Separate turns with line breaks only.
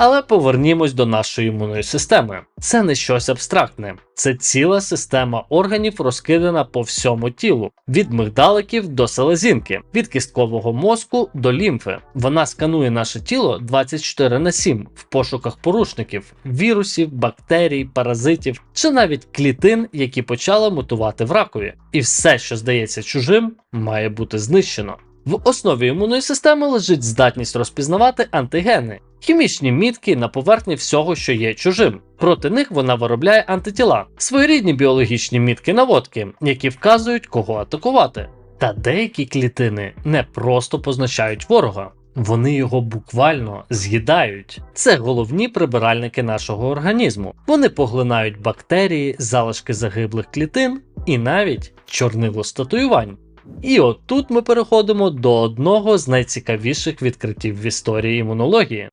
Але повернімось до нашої імунної системи. Це не щось абстрактне, це ціла система органів, розкидана по всьому тілу, від мигдаликів до селезінки, від кісткового мозку до лімфи. Вона сканує наше тіло 24 на 7 в пошуках порушників, вірусів, бактерій, паразитів чи навіть клітин, які почали мутувати в ракові. І все, що здається чужим, має бути знищено. В основі імунної системи лежить здатність розпізнавати антигени, хімічні мітки на поверхні всього, що є чужим. Проти них вона виробляє антитіла, своєрідні біологічні мітки наводки, які вказують, кого атакувати. Та деякі клітини не просто позначають ворога. Вони його буквально з'їдають. Це головні прибиральники нашого організму. Вони поглинають бактерії, залишки загиблих клітин і навіть чорнило статуювань. І отут ми переходимо до одного з найцікавіших відкриттів в історії імунології.